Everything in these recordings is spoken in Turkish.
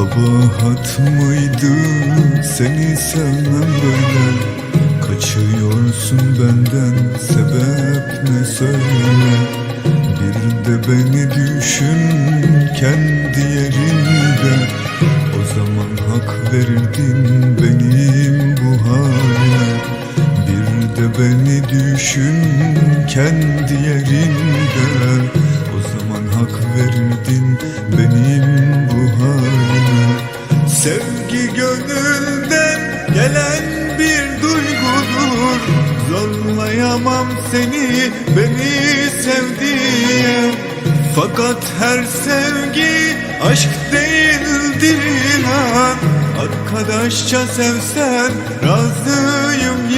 Kabahat mıydı seni sevmem böyle? Kaçıyorsun benden sebep ne söyle? Bir de beni düşün kendi yerinde. O zaman hak verirdin benim bu halime Bir de beni düşün kendi yerinde hak verirdin benim bu halime. Sevgi gönülden gelen bir duygudur. Zorlayamam seni beni sevdiye Fakat her sevgi aşk değildir inan. Arkadaşça sevsen razıyım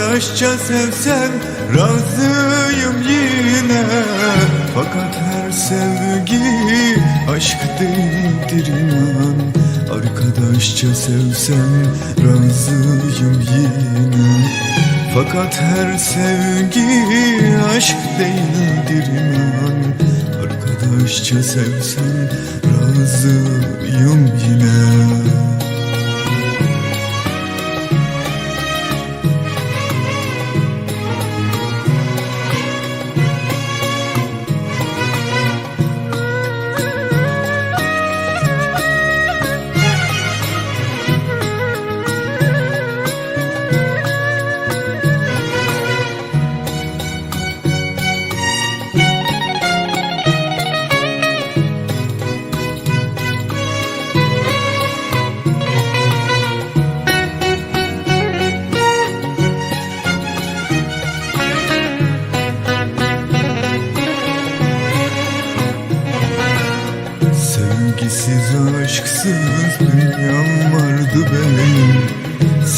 Arkadaşça sevsen razıyım yine. Fakat her sevgi aşk değildir inan. Arkadaşça sevsen razıyım yine. Fakat her sevgi aşk değildir inan. Arkadaşça sevsen razıyım yine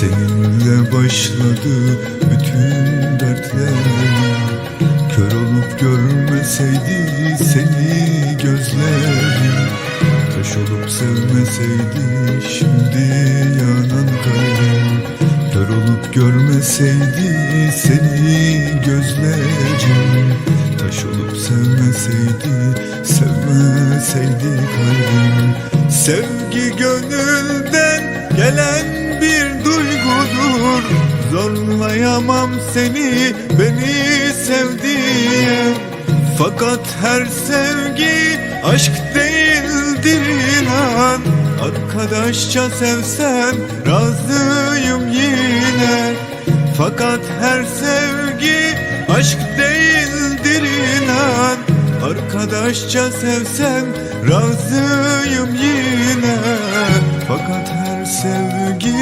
Seninle başladı bütün dertlerim. Kör olup görmeseydi seni gözlerim. Taş olup sevmeseydi şimdi yanan kalbim. Kör olup görmeseydi seni gözlerim. Taş olup sevmeseydi, sevmeseydi kalbim. Sevgi gönülden gelen bir duygudur Zorlayamam seni, beni sevdiye Fakat her sevgi aşk değildir inan. Arkadaşça sevsen razıyım yine. Fakat her sevgi aşk değildir inan. Arkadaşça sevsen razıyım yine. Fakat her sevgi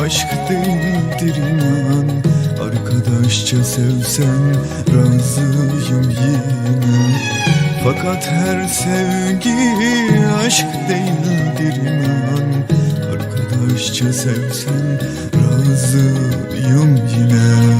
aşk değildir inan. Arkadaşça sevsen razıyım yine. Fakat her sevgi aşk değildir inan. Arkadaşça sevsen razıyım yine